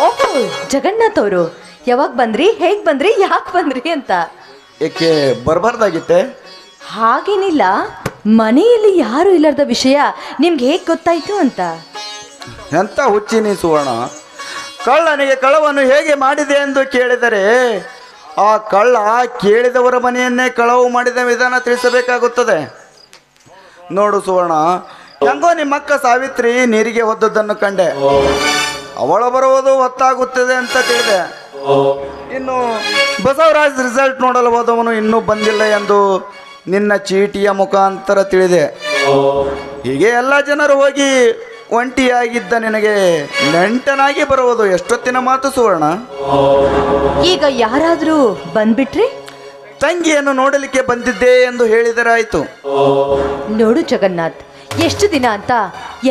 ಓಹೋ ಜಗನ್ನಾಥ್ ಅವರು. ಯಾವಾಗ ಬಂದ್ರಿ? ಹೇಗ್ ಬಂದ್ರಿ? ಯಾಕೆ ಬಂದ್ರಿ ಅಂತ. ಏಕೆ ಬರಬಾರ್ದಾಗಿತ್ತೆ? ಹಾಗೇನಿಲ್ಲ. ಮನೆಯಲ್ಲಿ ಯಾರು ಇಲ್ಲದ ವಿಷಯ ನಿಮ್ಗೆ ಹೇಗ್ ಗೊತ್ತಾಯ್ತು ಅಂತ. ಎಂತ ಹುಚ್ಚಿನಿ ಸುವರ್ಣ? ಕಳ್ಳನಿಗೆ ಕಳವನ್ನು ಹೇಗೆ ಮಾಡಿದೆ ಎಂದು ಕೇಳಿದರೆ ಆ ಕಳ್ಳ ಕೇಳಿದವರ ಮನೆಯನ್ನೇ ಕಳವು ಮಾಡಿದ ವಿಧಾನ ತಿಳಿಸಬೇಕಾಗುತ್ತದೆ. ನೋಡು ಸುವರ್ಣ. ಹೆಂಗೋ ನಿಮ್ಮಕ್ಕ ಸಾವಿತ್ರಿ ನೀರಿಗೆ ಹೊದ್ದದ್ದನ್ನು ಕಂಡೆ. ಅವಳ ಬರುವುದು ಹೊತ್ತಾಗುತ್ತದೆ ಅಂತ ತಿಳಿದೆ. ಇನ್ನು ಬಸವರಾಜ್ ರಿಸಲ್ಟ್ ನೋಡಲು ಹೋದವನು ಇನ್ನೂ ಬಂದಿಲ್ಲ ಎಂದು ನಿನ್ನ ಚೀಟಿಯ ಮುಖಾಂತರ ತಿಳಿದೆ. ಹೀಗೆ ಎಲ್ಲ ಜನರು ಹೋಗಿ ಒಂಟಿಯಾಗಿದ್ದ ನಿನಗೆ ನೆಂಟನಾಗಿ ಬರುವುದು ಎಷ್ಟೊತ್ತಿನ ಮಾತು ಸುವರ್ಣ? ಈಗ ಯಾರಾದರೂ ಬಂದ್ಬಿಟ್ರಿ? ತಂಗಿಯನ್ನು ನೋಡಲಿಕ್ಕೆ ಬಂದಿದ್ದೆ ಎಂದು ಹೇಳಿದರಾಯಿತು. ನೋಡು ಜಗನ್ನಾಥ್ ಎಷ್ಟು ದಿನ ಅಂತ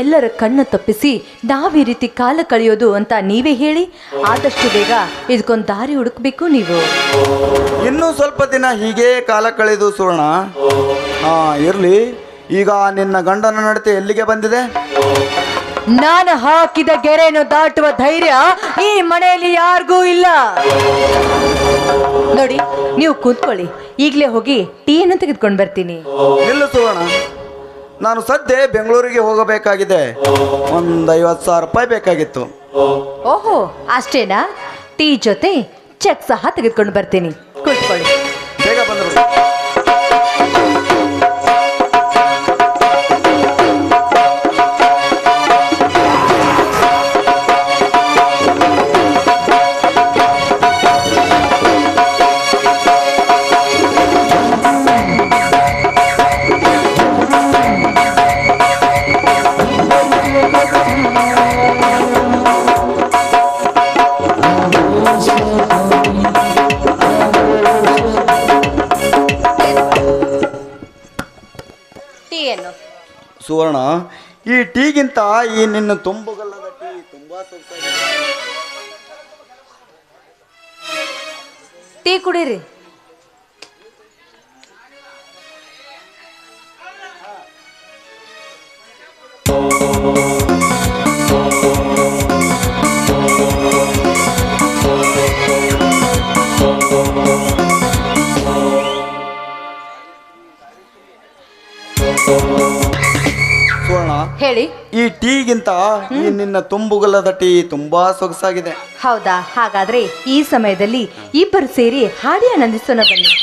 ಎಲ್ಲರ ಕಣ್ಣು ತಪ್ಪಿಸಿ ನಾವೀ ರೀತಿ ಕಾಲ ಕಳೆಯೋದು ಅಂತ ನೀವೇ ಹೇಳಿ ಆದಷ್ಟು ಬೇಗ ಇದಕ್ಕೊಂದು ದಾರಿ ಹುಡುಕ್ಬೇಕು ನೀವು. ಇನ್ನೂ ಸ್ವಲ್ಪ ದಿನ ಹೀಗೆ ಕಾಲ ಕಳೆದು ಸುವರ್ಣ. ಹಾ ಇರ್ಲಿ. ಈಗ ನಿನ್ನ ಗಂಡನ ನಡತೆ ಎಲ್ಲಿಗೆ ಬಂದಿದೆ? ನಾನು ಹಾಕಿದ ಗೆರೆಯನ್ನು ದಾಟುವ ಧೈರ್ಯ ಈ ಮನೆಯಲ್ಲಿ ಯಾರಿಗೂ ಇಲ್ಲ. ನೋಡಿ ನೀವು ಕೂತ್ಕೊಳ್ಳಿ. ಈಗಲೇ ಹೋಗಿ ಟೀಯನ್ನು ತೆಗೆದುಕೊಂಡು ಬರ್ತೀನಿ. ನಿಲ್ಲು ಸುವರ್ಣ. ನಾನು ಸದ್ಯ ಬೆಂಗಳೂರಿಗೆ ಹೋಗಬೇಕಾಗಿದೆ. ಒಂದು ಐವತ್ತು ಸಾವಿರ ರೂಪಾಯಿ ಬೇಕಾಗಿತ್ತು. ಓಹೋ ಅಷ್ಟೇನಾ? ಟೀ ಜೊತೆ ಚೆಕ್ ಸಹ ತೆಗೆದುಕೊಂಡು ಬರ್ತೀನಿ. ಕೂತ್ಕೊಳ್ಳಿ. ಬೇಗ ಬಂದರು. ಟೀಯನ್ನು. ಸುವರ್ಣ ಈ ಟೀಗಿಂತ ಈ ನಿನ್ನ ತುಂಬುಗಲ್ಲದ ಟೀ ತುಂಬಾ ಸೊಗಸಾಗಿದೆ. ಟೀ ಕುಡೀರಿ. ಹೇಳಿ. ಈ ಟೀಗಿಂತ ಈ ನಿನ್ನ ತುಂಬುಗಲದ ಟೀ ತುಂಬಾ ಸೊಗಸಾಗಿದೆ. ಹೌದಾ? ಹಾಗಾದ್ರೆ ಈ ಸಮಯದಲ್ಲಿ ಇಬ್ಬರು ಸೇರಿ ಹಾಡಿ ಆನಂದಿಸೋಣ ಬನ್ನಿ.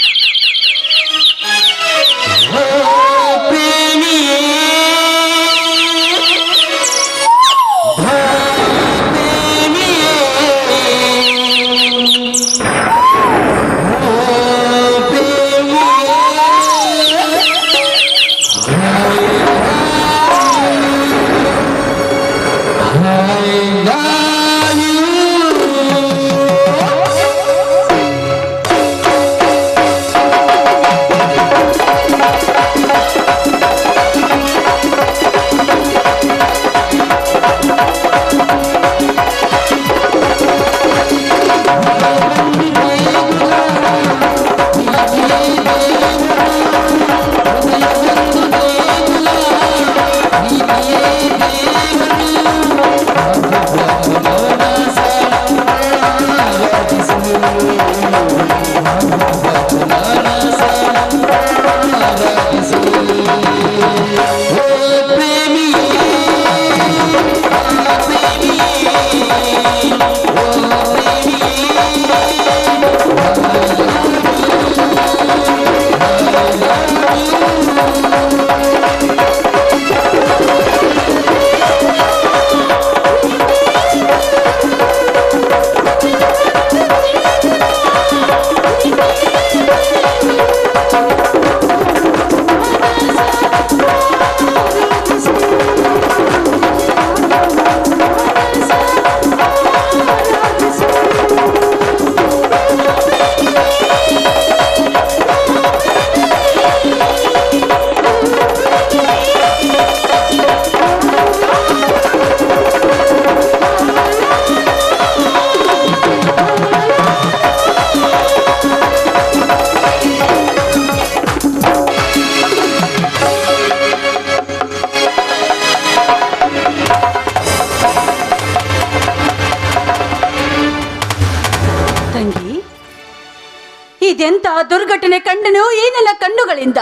ಇಂತಹ ದುರ್ಘಟನೆ ಕಂಡನು ಏನೆಲ್ಲ ಕಣ್ಣುಗಳಿಂದ?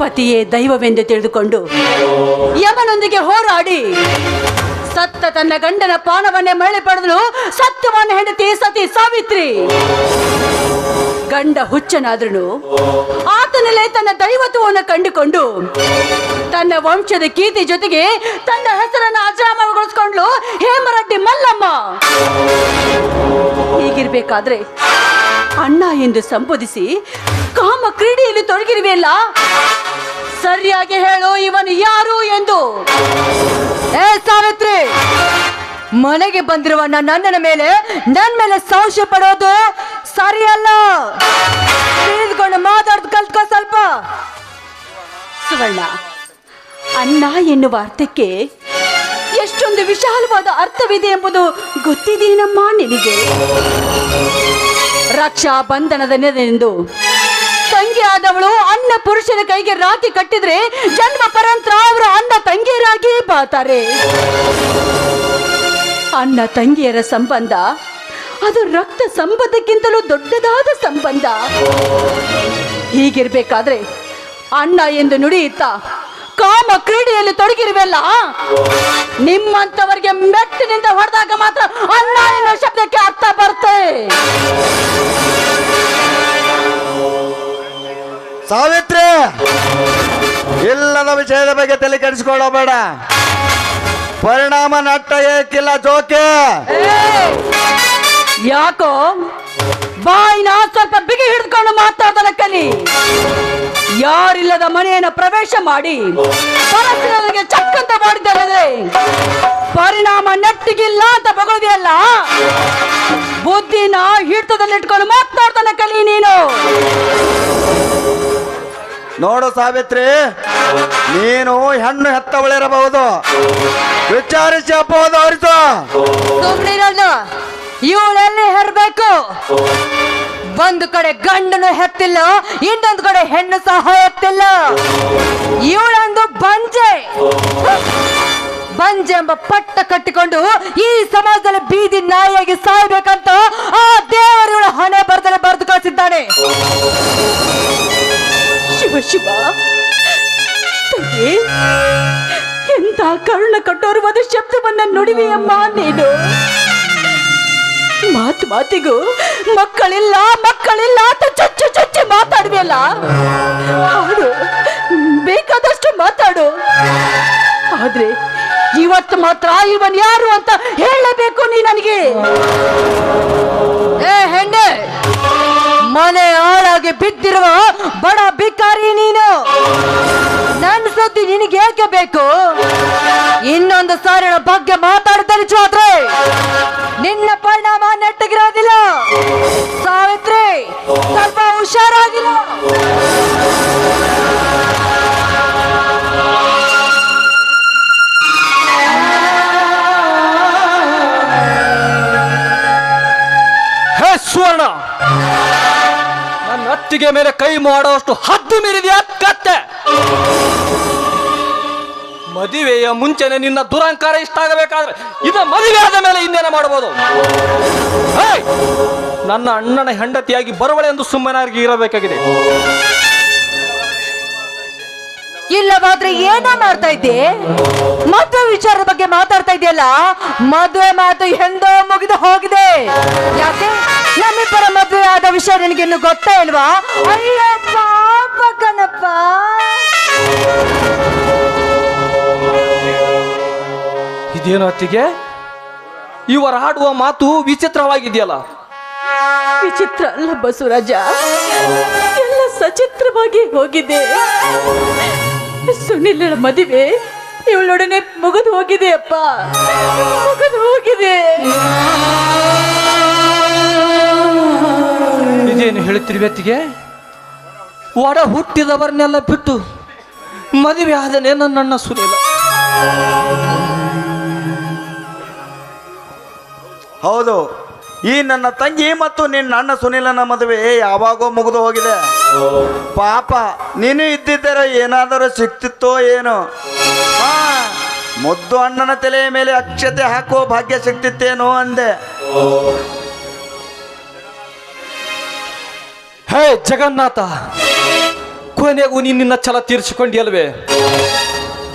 ಪತಿಯೇ ದೈವವೆಂದು ತಿಳಿದುಕೊಂಡು ಯಮನೊಂದಿಗೆ ಹೋರಾಡಿ ಸತ್ತ ತನ್ನ ಗಂಡನ ಪಾನವನ್ನೇ ಮರಳಿ ಪಡೆದಳು ಸತ್ಯವಾನ ಹೆಂಡತಿ ಸತಿ ಸಾವಿತ್ರಿ. ಗಂಡ ಹುಚ್ಚನಾದ್ರೂ ಆತನಲ್ಲೇ ತನ್ನ ದೈವತ್ವವನ್ನು ಕಂಡುಕೊಂಡು, ತನ್ನ ವಂಶದ ಕೀರ್ತಿ ಜೊತೆಗೆ ತನ್ನ ಹೆಸರನ್ನು ಅಜರಾಮಗೊಳಿಸ್ಕೊಂಡ್ಲು ಹೇಮರಡ್ಡಿ ಮಲ್ಲಮ್ಮ! ಹೀಗಿರ್ಬೇಕಾದ್ರೆ, ಅಣ್ಣ ಎಂದು ಸಂಬೋಧಿಸಿ ಕಾಮ ಕ್ರೀಡೆಯಲ್ಲಿ ತೊಡಗಿರುವೆಯಲ್ಲ? ಸರಿಯಾಗಿ ಹೇಳು, ಇವನು ಯಾರು ಎಂದು. ಏ ಸಾವಿತ್ರಿ! ಮನೆಗೆ ಬಂದಿರುವ ನನ್ನ ಅಣ್ಣನ ಮೇಲೆ ನನ್ನ ಮೇಲೆ ಸಂಶಯ ಪಡೋದು ಸರಿಯಲ್ಲ. ತಿಳಿದುಕೊಂಡು ಮಾತಾಡ್ದು ಕಲ್ತ್ಕೋ ಸ್ವಲ್ಪ. ಸುವರ್ಣ, ಅಣ್ಣ ಎನ್ನುವ ಅರ್ಥಕ್ಕೆ ಎಷ್ಟೊಂದು ವಿಶಾಲವಾದ ಅರ್ಥವಿದೆ ಎಂಬುದು ಗೊತ್ತಿದೆಯೇನಮ್ಮ ನಿನಗೆ? ರಕ್ಷಾ ಬಂಧನದ ನೆನೆಂದು ತಂಗಿ ಆದವಳು ಅಣ್ಣ ಪುರುಷನ ಕೈಗೆ ರಾಖಿ ಕಟ್ಟಿದ್ರೆ ಜನ್ಮ ಪರಂತರ ಅವರು ಅಣ್ಣ ತಂಗಿಯರಾಗಿ ಬಾತಾರೆ. ಅಣ್ಣ ತಂಗಿಯರ ಸಂಬಂಧ ಅದು ರಕ್ತ ಸಂಬಂಧಕ್ಕಿಂತಲೂ ದೊಡ್ಡದಾದ ಸಂಬಂಧ. ಹೀಗಿರ್ಬೇಕಾದ್ರೆ ಅಣ್ಣ ಎಂದು ನುಡಿಯುತ್ತ ಕಾಮ ಕ್ರೀಡೆಯಲ್ಲಿ ತೊಡಗಿರುವೆಲ್ಲ ನಿಮ್ಮಂತವರಿಗೆ ಮೆಟ್ಟಿನಿಂದ ಹೊಡೆದಾಗ ಮಾತ್ರ ಅಣ್ಣ ಎನ್ನುವ ಶಬ್ದಕ್ಕೆ ಅರ್ಥ ಬರುತ್ತೆ. ಸಾವಿತ್ರಿ ಇಲ್ಲದ ವಿಷಯದ ಬಗ್ಗೆ ತಲೆ ಕೆಡಿಸ್ಕೊಳ್ಳೋಬೇಡ ಪರಿಣಾಮ ನಟ್ಟ ಏಕಿಲ್ಲ ಜೋಕೆ! ಯಾಕೋ? ಬಾಯಿನ ಸ್ವಲ್ಪ ಬಿಗಿ ಹಿಡಿದುಕೊಂಡು ಮಾತಾಡ್ತಾನೆ ಕಲಿ. ಯಾರಿಲ್ಲದ ಮನೆಯನ್ನು ಪ್ರವೇಶ ಮಾಡಿ ಪರಸ್ಪರರಿಗೆ ಚಕ್ಕಂತ ಮಾಡಿದ್ದಾರೆ ಪರಿಣಾಮ ನೆಟ್ಟಿಗಿಲ್ಲ ಅಂತ ಬಗೋದಿಯಲ್ಲ ಬುದ್ಧಿನ ಹಿಡ್ತದಲ್ಲಿಟ್ಕೊಂಡು ಮಾತಾಡ್ತಾನೆ ಕಲಿ ನೀನು. ನೋಡು ಸಾವಿತ್ರಿ ನೀನು ಹೆಣ್ಣು ಹೆತ್ತವಳಿರಬಹುದು. ವಿಚಾರಿಸಿ ಅಪ್ಪವುದು ಅವರಿತು ಇವಳೆಲ್ಲಿ ಹೆರ್ಬೇಕು? ಒಂದು ಕಡೆ ಗಂಡನು ಹೆತ್ತಿಲ್ಲ, ಇನ್ನೊಂದು ಕಡೆ ಹೆಣ್ಣು ಸಹ ಎತ್ತಿಲ್ಲ ಇವಳೊಂದು ಬಂಜೆ. ಬಂಜೆ ಎಂಬ ಪಟ್ಟ ಕಟ್ಟಿಕೊಂಡು ಈ ಸಮಾಜದಲ್ಲಿ ಬೀದಿ ನಾಯಿಯಾಗಿ ಸಾಯ್ಬೇಕಂತ ಆ ದೇವರು ಇವಳ ಹಣೆ ಬರ್ದಲೆ ಬರೆದು ಕಳಿಸಿದ್ದಾನೆ. ಶಿವ ಶಿವ. ಎಂತ ಕರುಣ ಕಠೋರವಾದ ಶಬ್ದವನ್ನ ನುಡಿವೆಯಮ್ಮ ನೀನು? ಮಾತು ಮಾತಿಗೂ ಮಕ್ಕಳಿಲ್ಲ ಮಕ್ಕಳಿಲ್ಲ ಅಂತ ಚಚ್ಚು ಚಚ್ಚಿ ಮಾತಾಡುವೆಯಲ್ಲ? ಹೌದು ಬೇಕಾದಷ್ಟು ಮಾತಾಡು. ಆದ್ರೆ ಇವತ್ತು ಮಾತ್ರ ಇವನ್ ಯಾರು ಅಂತ ಹೇಳಬೇಕು ನೀ ನನಗೆ. ಏ, ಹೆಣ್ಣೆ ಮನೆ ಹಾಳಾಗಿ ಬಿದ್ದಿರುವ ಬಡ ಭಿಕಾರಿ ನೀನು. ನನ್ನ ಸುದ್ದಿ ನಿನಗೆ ಏಕೆ ಬೇಕು? ಇನ್ನೊಂದು ಸಾರಿನ ಬಗ್ಗೆ ಮಾತಾಡ್ತಾರೆ ಚಾತ್ರೆ ನಿನ್ನ ಪರಿಣಾಮ ನೆಟ್ಟಗಿರೋದಿಲ್ಲ. ಸಾವಿತ್ರಿ, ಸ್ವಲ್ಪ ಹುಷಾರಾಗಿಲ್ಲ ಅತ್ತಿಗೆ ಮೇಲೆ ಕೈ ಮಾಡುವಷ್ಟು ಹದ್ದು ಮೀರಿದೆಯಾ ಕತ್ತೆ. ಮದುವೆಯ ಮುಂಚೆನೆ ನಿನ್ನ ದುರಂಕಾರ ಇಷ್ಟ ಆಗಬೇಕಾದ್ರೆ ಇದ ಮದುವೆ ಆದ ಮೇಲೆ ಇನ್ನೇನ ಮಾಡಬಹುದು! ನನ್ನ ಅಣ್ಣನ ಹೆಂಡತಿಯಾಗಿ ಬರುವಳೆ ಎಂದು ಸುಮ್ಮನಾಗಿ ಇರಬೇಕಾಗಿದೆ. ಇಲ್ಲವಾದ್ರೆ ಏನ ಮಾಡ್ತಾ ಇದ್ದೆ? ಮದುವೆ ವಿಚಾರದ ಬಗ್ಗೆ ಮಾತಾಡ್ತಾ ಇದೆಯಲ್ಲ ಮದುವೆ ಮಾತು ಎಂದೋ ಮುಗಿದು ಹೋಗಿದೆ. ಯಾಕೆ? ನಮ್ಮಿಬ್ಬರ ಮದುವೆ ಆದ ವಿಷಯ ನಿನಗಿನ್ನು ಗೊತ್ತೇ ಇಲ್ವಾ? ಅಯ್ಯೋ ಪಾಪ ಕಣಪ್ಪ ಇದೇನು ಅತ್ತಿಗೆ? ಇವರ ಆಡುವ ಮಾತು ವಿಚಿತ್ರವಾಗಿದೆಯಲ್ಲ? ವಿಚಿತ್ರ ಅಲ್ಲ ಬಸವರಾಜ. ಎಲ್ಲ ಸಚಿತ್ರವಾಗಿ ಹೋಗಿದೆ. ಸುನಿಲ್ಲ ಮದುವೆ ಇವಳೊಡನೆ ಮುಗಿದು ಹೋಗಿದೆ ಅಪ್ಪ ಮುಗಿದು ಹೋಗಿದೆ. ಇದೇನು ಹೇಳ್ತೀರಿ ವ್ಯಕ್ತಿಗೆ? ಒಡ ಹುಟ್ಟಿದವರನ್ನೆಲ್ಲ ಬಿಟ್ಟು ಮದುವೆ ಆದನೇ ನನ್ನ ಸುನಿಲ ಹೌದು, ಈ ನನ್ನ ತಂಗಿ ಮತ್ತು ನಿನ್ನ ಅಣ್ಣ ಸುನಿಲನ ಮದುವೆ ಯಾವಾಗೋ ಮುಗಿದು ಹೋಗಿದೆ. ಪಾಪ, ನೀನು ಇದ್ದಿದ್ದರೆ ಏನಾದರೂ ಸಿಕ್ತಿತ್ತೋ ಏನೋ. ಮುದ್ದು ಅಣ್ಣನ ತಲೆಯ ಮೇಲೆ ಅಕ್ಷತೆ ಹಾಕುವ ಭಾಗ್ಯ ಸಿಕ್ತಿತ್ತೇನೋ ಅಂದೆ. ಹೇ ಜಗನ್ನಾಥ, ಕೊನೆಗೂ ನೀನು ನಿನ್ನ ಛಲ ತೀರಿಸಿಕೊಂಡಿಯಲ್ವೇ?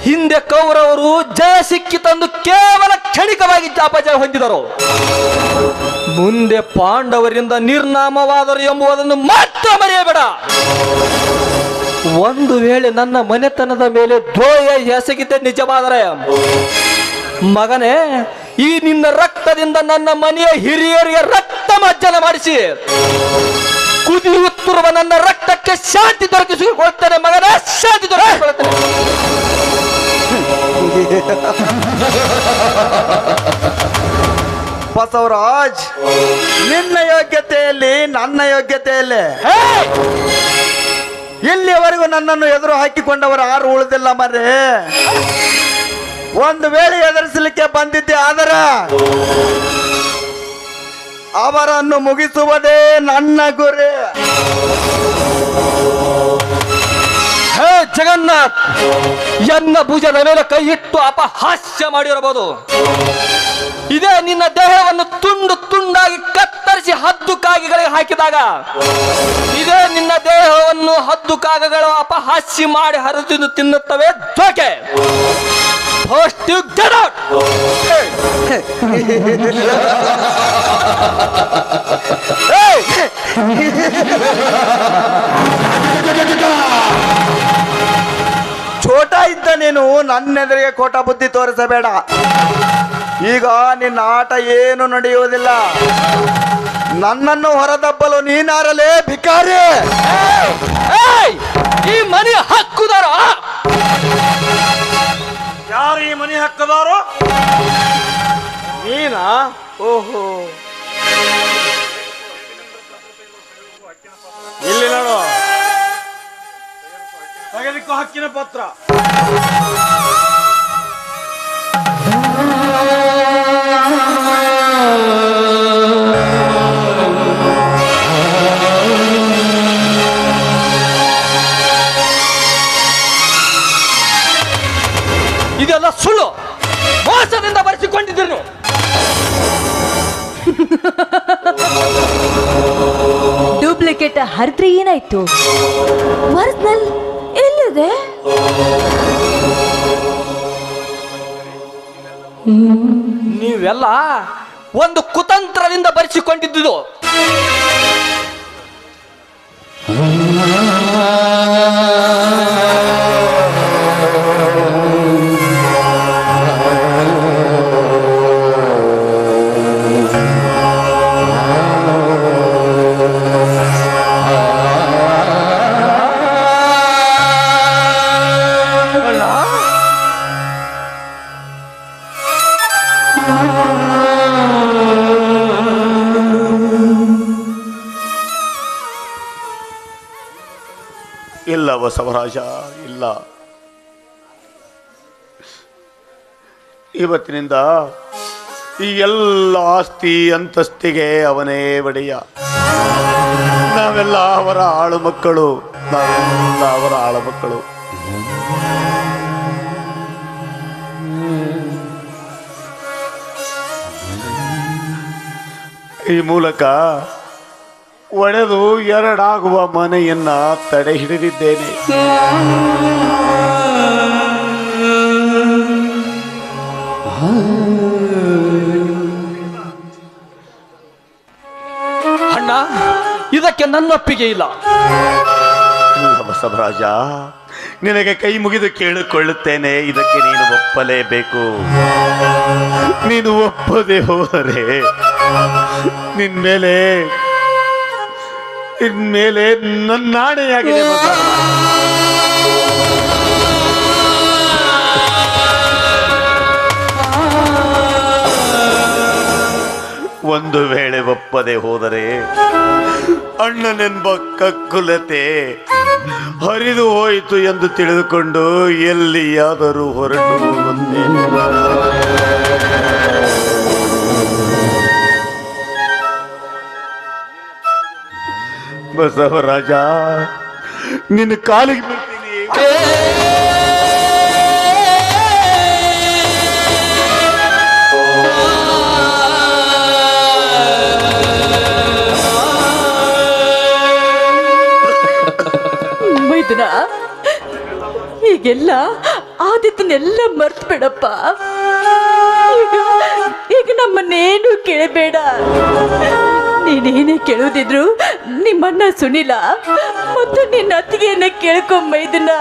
ಹಿಂದೆ ಕೌರವರು ಜಯ ಸಿಕ್ಕಿ ತಂದು ಕೇವಲ ಕ್ಷಣಿಕವಾಗಿ ಅಪಜಯ ಹೊಂದಿದರು. ಮುಂದೆ ಪಾಂಡವರಿಂದ ನಿರ್ನಾಮವಾದರು ಎಂಬುದನ್ನು ಮಾತ್ರ ಮರೆಯಬೇಡ. ಒಂದು ವೇಳೆ ನನ್ನ ಮನೆತನದ ಮೇಲೆ ದ್ರೋಹ ಎಸಗಿದ್ದೆ ನಿಜವಾದರೆ, ಮಗನೇ, ಈ ನಿನ್ನ ರಕ್ತದಿಂದ ನನ್ನ ಮನೆಯ ಹಿರಿಯರಿಗೆ ರಕ್ತ ಮಜ್ಜನ ಮಾಡಿಸಿ ಕುದಿಯುತ್ತಿರುವ ನನ್ನ ರಕ್ತಕ್ಕೆ ಶಾಂತಿ ದೊರಕಿಸಿಕೊಳ್ತೇನೆ ಮಗನ ಶಾಂತಿ ದೊರಕಿಸಿಕೊಳ್ತೇನೆ ಬಸವರಾಜ್ ನಿನ್ನ ಯೋಗ್ಯತೆಯಲ್ಲಿ ನನ್ನ ಯೋಗ್ಯತೆಯಲ್ಲಿ! ಇಲ್ಲಿಯವರೆಗೂ ನನ್ನನ್ನು ಎದುರು ಹಾಕಿಕೊಂಡವರು ಯಾರು ಉಳಿದಿಲ್ಲ ಮರೆ. ಒಂದು ವೇಳೆ ಎದುರಿಸಲಿಕ್ಕೆ ಬಂದಿದ್ದೆ ಆದರ ಅವರನ್ನು ಮುಗಿಸುವುದೇ ನನ್ನ ಗುರಿ. ಹೇ ಜಗನ್ನಾಥ್, ಎನ್ನ ಭುಜದ ಮೇಲೆ ಕೈ ಇಟ್ಟು ಅಪಹಾಸ್ಯ ಮಾಡಿರಬಹುದು. ಇದೇ ನಿನ್ನ ದೇಹವನ್ನು ತುಂಡು ಹಾಕಿದಾಗ ಇದೇ ನಿನ್ನ ದೇಹವನ್ನು ಹದ್ದು ಕಾಗಗಳು ಅಪಹಾಸ್ಯ ಮಾಡಿ ಹರಿದು ತಿನ್ನುತ್ತವೆ ಔಟ್ ಛೋಟ ಇದ್ದ ನೀನು, ನನ್ನೆದುರಿಗೆ ಕೋಟ ಬುದ್ಧಿ ತೋರಿಸಬೇಡ. ಈಗ ನಿನ್ನ ಆಟ ಏನು ನಡೆಯುವುದಿಲ್ಲ. ನನ್ನನ್ನು ಹೊರದಬ್ಬಲು ನೀನಾರಲೇ ಭಿಕಾರಿ! ಏಯ್! ಈ ಮನೆ ಹಕ್ಕುದಾರ? ಯಾರು ಈ ಮನೆ ಹಕ್ಕದಾರು? ನೀನಾ? ಓಹೋ. ಇಲ್ಲಿ ನೋಡು. ತೆಗೆದಿಕ್ಕೋ ಹಕ್ಕಿನ ಪತ್ರ. ಡೂಪ್ಲಿಕೇಟ್ ಹರಿದ್ರೆ ಏನಾಯ್ತು? ಒರಿಜಿನಲ್ ಎಲ್ಲಿದೆ? ನೀವೆಲ್ಲ ಒಂದು ಕುತಂತ್ರದಿಂದ ಬರೆಸಿಕೊಂಡಿದ್ದು. ಬಸವರಾಜ ಇಲ್ಲ. ಇವತ್ತಿನಿಂದ ಈ ಎಲ್ಲ ಆಸ್ತಿ ಅಂತಸ್ತಿಗೆ ಅವನೇ ಒಡೆಯ. ನಾವೆಲ್ಲ ಅವರ ಆಳು ಮಕ್ಕಳು. ನಾವೆಲ್ಲ ಅವರ ಆಳು ಮಕ್ಕಳು. ಈ ಮೂಲಕ ಒಡೆದು ಎರಡಾಗುವ ಮನೆಯನ್ನ ತಡೆ ಹಿಡಿದಿದ್ದೇನೆ. ಅಣ್ಣ ಇದಕ್ಕೆ ನನ್ನೊಪ್ಪಿಗೆ ಇಲ್ಲ. ಬಸವರಾಜ ನಿನಗೆ ಕೈ ಮುಗಿದು ಕೇಳಿಕೊಳ್ಳುತ್ತೇನೆ ಇದಕ್ಕೆ ನೀನು ಒಪ್ಪಲೇಬೇಕು. ನೀನು ಒಪ್ಪದೆ ಹೋದರೆ ನಿನ್ನ ಮೇಲೆ ನಿನ್ ಮೇಲೆ ನನ್ನ ನಾಣೆಯಾಗಿದೆ ಒಂದು ವೇಳೆ ಒಪ್ಪದೆ ಹೋದರೆ ಅಣ್ಣನೆಂಬ ಕಕ್ಕುಲತೆ ಹರಿದು ಹೋಯಿತು ಎಂದು ತಿಳಿದುಕೊಂಡು ಎಲ್ಲಿಯಾದರೂ ಹೊರಟು ಹೋಗುತ್ತೇನೆ ಬಸವರಾಜ, ನಿನ್ನ ಕಾಲಿಗೆ ಬೀಳ್ತೀನಿ. ಮೈದನ, ಈಗೆಲ್ಲ ಆದಿತ್ತನೆಲ್ಲ ಮರ್ತ್ ಬಿಡಪ್ಪ ಈಗ ಈಗ ನಮ್ಮನ್ನೇನು ಕೇಳಬೇಡ. ನೀನೇನೇ ಕೇಳೋದಿದ್ರು ನಿಮ್ಮಣ್ಣ ಸುನಿಲ ಮತ್ತು ನಿನ್ನ ಅತ್ತಿಗೆಯನ್ನ ಕೇಳ್ಕೊಂಬ ಇದನ್ನ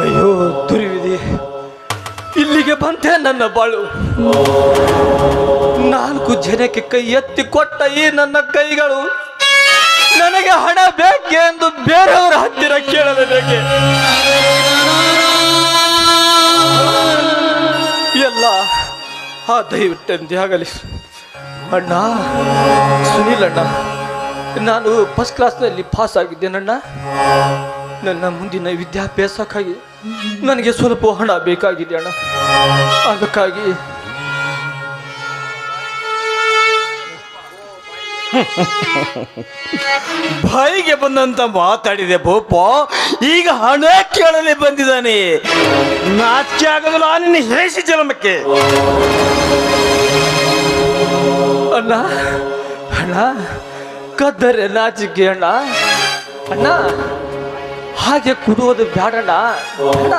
ಅಯ್ಯೋ, ದುರ್ವಿಧಿ. ಇಲ್ಲಿಗೆ ಬಂತೆ ನನ್ನ ಬಾಳು. ನಾಲ್ಕು ಜನಕ್ಕೆ ಕೈ ಎತ್ತಿ ಕೊಟ್ಟ ಈ ನನ್ನ ಕೈಗಳು ನನಗೆ ಹಣ ಬೇಕೆ ಎಂದು ಬೇರೆಯವರ ಹತ್ತಿರ ಕೇಳಲೇಬೇಕೆ ಆ ದಯವಿಟ್ಟಂತೆ ಆಗಲಿ ಅಣ್ಣ, ಸುನೀಲ್ ಅಣ್ಣ, ನಾನು ಫಸ್ಟ್ ಕ್ಲಾಸ್ನಲ್ಲಿ ಪಾಸ್ ಆಗಿದ್ದೇನಣ್ಣ ನನ್ನ ಮುಂದಿನ ವಿದ್ಯಾಭ್ಯಾಸಕ್ಕಾಗಿ ನನಗೆ ಸ್ವಲ್ಪ ಹಣ ಬೇಕಾಗಿದೆ ಅಣ್ಣ. ಅದಕ್ಕಾಗಿ ಬಾಯಿಗೆ ಬಂದಂತ ಮಾತಾಡಿದೆ ಭೂಪ ಈಗ ಹಣ ಕೇಳಲಿ ಬಂದಿದ್ದಾನೆ. ನಾಚಿಕೆ ಆಗೋದಿಲ್ಲ, ನಿನ್ನ ಹೇಸಿ ಜನ್ಮಕ್ಕೆ. ಅಣ್ಣ ಅಣ್ಣ, ಕದ್ದರೆ ನಾಚಿಕೆ ಅಣ್ಣ. ಅಣ್ಣ, ಹಾಗೆ ಕುಡುವುದು ಬ್ಯಾಡಣ್ಣ ಅಣ್ಣ,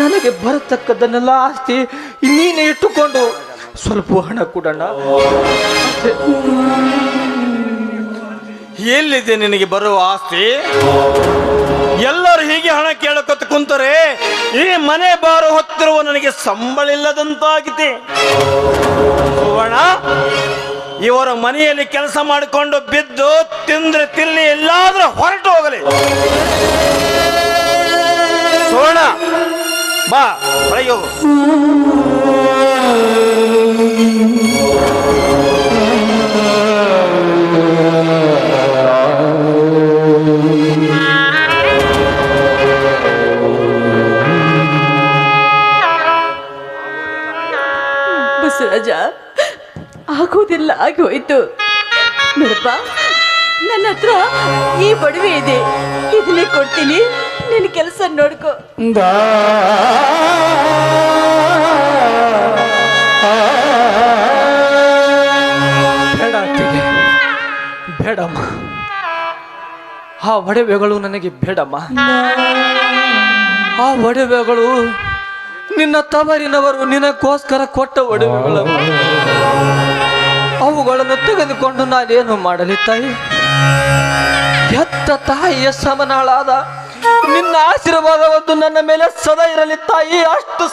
ನನಗೆ ಬರತಕ್ಕದ್ದನ್ನೆಲ್ಲ ಆಸ್ತಿ ನೀನೇ ಇಟ್ಟುಕೊಂಡು ಸ್ವಲ್ಪ ಹಣ ಕೊಡೋಣ. ಎಲ್ಲಿದೆ ನಿನಗೆ ಬರುವ ಆಸ್ತಿ? ಎಲ್ಲರೂ ಹೀಗೆ ಹಣ ಕೇಳಕತ್ತ ಕುಂತರೆ, ಈ ಮನೆ ಬಾರು ಹೊತ್ತಿರುವ ನನಗೆ ಸಂಬಳ ಇಲ್ಲದಂತಾಗಿದೆ. ಸುವರ್ಣ ಇವರ ಮನೆಯಲ್ಲಿ ಕೆಲಸ ಮಾಡಿಕೊಂಡು ಬಿದ್ದು ತಿಂದ್ರೆ ತಿನ್ನಿ ಎಲ್ಲಾದ್ರೂ ಹೊರಟು ಹೋಗಲಿ. ಸುವರ್ಣ ಬಾ ಹೋಗು. ಆಗೋದಿಲ್ಲ ಆಗೋಯ್ತು ನೋಡಪ್ಪ ನನ್ನ ಹತ್ರ ಈ ಬಡವೆ ಇದೆ. ಇದನ್ನೇ ಕೊಡ್ತೀನಿ. ನಿನ್ನ ಕೆಲಸ ನೋಡ್ಕೋ. ಬೇಡಮ್ಮ. ಆ ಒಡವೆಗಳು ನನಗೆ ಬೇಡಮ್ಮ. ಆ ಒಡವೆಗಳು ನಿನ್ನ ತವರಿನವರು ನಿನಗೋಸ್ಕರ ಕೊಟ್ಟ ಒಡವೆಗಳು ಅವುಗಳನ್ನು ತೆಗೆದುಕೊಂಡು ನಾನೇನು ಮಾಡಲಿ ತಾಯಿ? ಎತ್ತ ತಾಯಿಯ ಸಮನಾಳಾದ ನಿನ್ನ ಆಶೀರ್ವಾದವದ್ದು ನನ್ನ ಮೇಲೆ ಸದಾ ಇರಲಿ ತಾಯಿ, ಅಷ್ಟು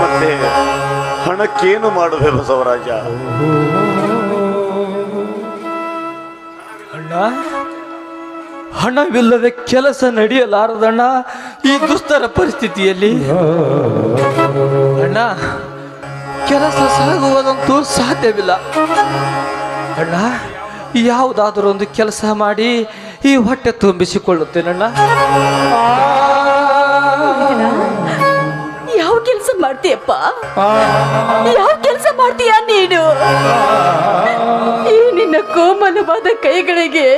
ಮತ್ತೆ ಹಣಕ್ಕೇನು ಮಾಡುವೆ ಬಸವರಾಜ? ಅಣ್ಣ. ಹಣವಿಲ್ಲದೆ ಕೆಲಸ ನಡೆಯಲಾರದಣ್ಣ ಈ ದುಸ್ತರ ಪರಿಸ್ಥಿತಿಯಲ್ಲಿ. ಅಣ್ಣ, ಕೆಲಸ ಸಾಗುವುದಂತೂ ಸಾಧ್ಯವಿಲ್ಲ. ಅಣ್ಣ, ಯಾವುದಾದ್ರೂ ಒಂದು ಕೆಲಸ ಮಾಡಿ ಈ ಹೊಟ್ಟೆ ತುಂಬಿಸಿಕೊಳ್ಳುತ್ತೇನಣ್ಣ? ಮಾಡ್ತೀಯಪ್ಪ? ಯಾವ ಕೆಲಸ ಮಾಡ್ತೀಯ ನೀನು? ಈ ನಿನ್ನ ಕೋಮಲವಾದ ಕೈಗಳಿಗೆ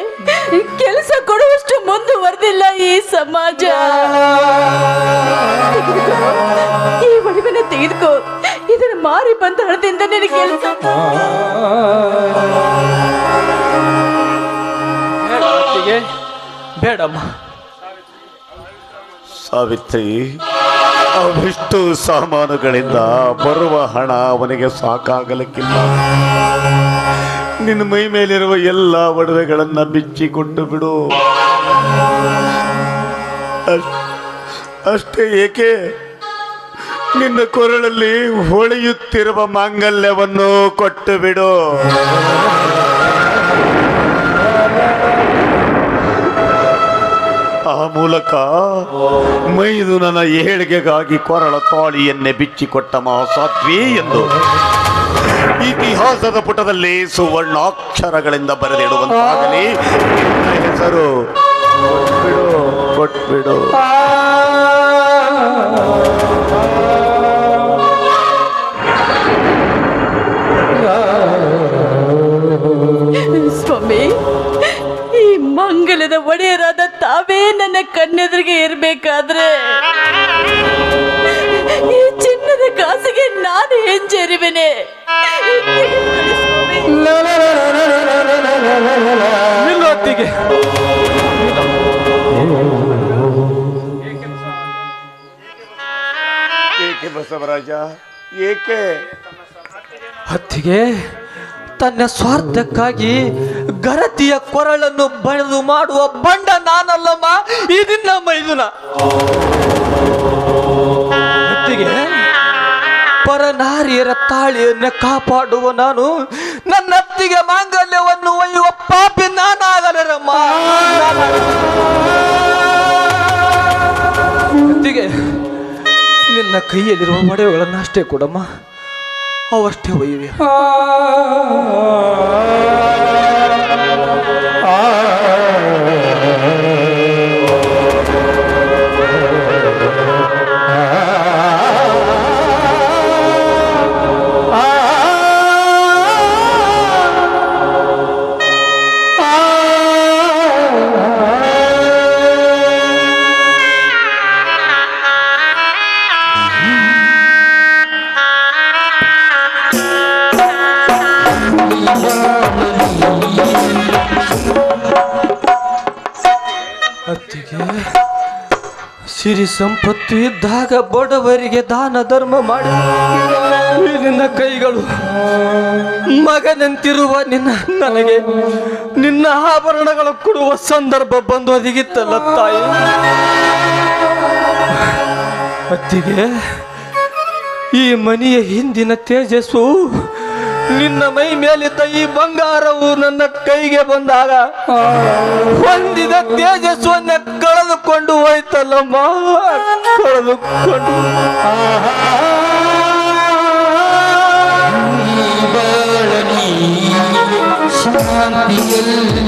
ಕೆಲಸ ಕೊಡುವಷ್ಟು ಮುಂದುವರೆದಿಲ್ಲ ಈ ಸಮಾಜ. ಈ ಒಡವೆನ ತೆಗೆದುಕೋ. ಇದನ್ನ ಮಾರಿ ಬಂದ ಹಣದಿಂದ ನಿನಗೆ ಕೆಲಸ. ಬೇಡಮ್ಮ. ಸಾವಿತ್ರಿ ಅವಿಷ್ಟು ಸಾಮಾನುಗಳಿಂದ ಬರುವ ಹಣ ಅವನಿಗೆ ಸಾಕಾಗಲಿಕ್ಕಿಲ್ಲ. ನಿನ್ನ ಮೈ ಮೇಲಿರುವ ಎಲ್ಲ ಒಡವೆಗಳನ್ನ ಬಿಚ್ಚಿಕೊಂಡು ಬಿಡು. ಅಷ್- ಅಷ್ಟೇ ಏಕೆ? ನಿನ್ನ ಕೊರಳಲ್ಲಿ ಹೊಳೆಯುತ್ತಿರುವ ಮಾಂಗಲ್ಯವನ್ನು ಕೊಟ್ಟು ಬಿಡು. ಆ ಮೂಲಕ ಮೈದು ನನ್ನ ಏಳಿಗೆಗಾಗಿ ಕೊರಳ ತಾಳಿಯನ್ನೇ ಬಿಚ್ಚಿಕೊಟ್ಟ ಮಹಾಸಾಧ್ವಿ ಎಂದು ಇತಿಹಾಸದ ಪುಟದಲ್ಲಿ ಸುವರ್ಣಾಕ್ಷರಗಳಿಂದ ಬರೆದಿಡುವಂತಾಗಲಿ. ಹೆಸರು ಹೆಸರು ಕೊಟ್ಬಿಡು. ಮಂಗಲದ ಒಡೆಯರಾದ ತಾವೇ ನನ್ನ ಕಣ್ಣೆದುರಿಗೆ ಇರಬೇಕಾದ್ರೆ ಈ ಚಿನ್ನದ ಕಾಸಿಗೆ ನಾನು ಹೆಂಜರಿವೆನೆ. ಏಕೆ ಬಸವರಾಜ? ಏಕೆ? ಅತ್ತಿಗೆ ತನ್ನ ಸ್ವಾರ್ಥಕ್ಕಾಗಿ ಗರತಿಯ ಕೊರಳನ್ನು ಬಳೆದು ಮಾಡುವ ಬಂಡ ನಾನಲ್ಲಮ್ಮ, ಈ ನಿನ್ನ ಮೈದುನ. ಪರನಾರಿಯರ ತಾಳಿಯನ್ನ ಕಾಪಾಡುವ ನಾನು ನನ್ನ ಅತ್ತಿಗೆ ಮಾಂಗಲ್ಯವನ್ನು ಒಯ್ಯುವ ಪಾಪಿ ನಾನಾಗಲರಮ್ಮ. ಅತ್ತಿಗೆ ನಿನ್ನ ಕೈಯಲ್ಲಿರುವ ಒಡವೆಗಳನ್ನು ಅಷ್ಟೇ ಕೊಡಮ್ಮ. ಅವಷ್ಟೇ ಒಯ್ಯುವೆ ಅತ್ತಿಗೆ ಸಂಪತ್ತು ಇದ್ದಾಗ ಬಡವರಿಗೆ ದಾನ ಧರ್ಮ ಮಾಡಿ. ನಿನ್ನ ಕೈಗಳು ಮಗನಂತಿರುವ ನಿನ್ನ, ನನಗೆ ನಿನ್ನ ಆಭರಣಗಳು ಕೊಡುವ ಸಂದರ್ಭ ಬಂದು ಒದಗಿತ್ತಲ್ಲ ತಾಯಿ. ಅತ್ತಿಗೆ, ಈ ಮನೆಯ ಹಿಂದಿನ ತೇಜಸ್ಸು ನಿನ್ನ ಮೈ ಮೇಲಿದ್ದ ಈ ಬಂಗಾರವು ನನ್ನ ಕೈಗೆ ಬಂದಾಗ ಹೊಂದಿದ ತೇಜಸ್ವನ್ನ ಕಳೆದುಕೊಂಡು ಹೋಯ್ತಲ್ಲಮ್ಮ. ಕಳೆದುಕೊಂಡು. ಶಾಂತಿಯಲ್ಲಿ.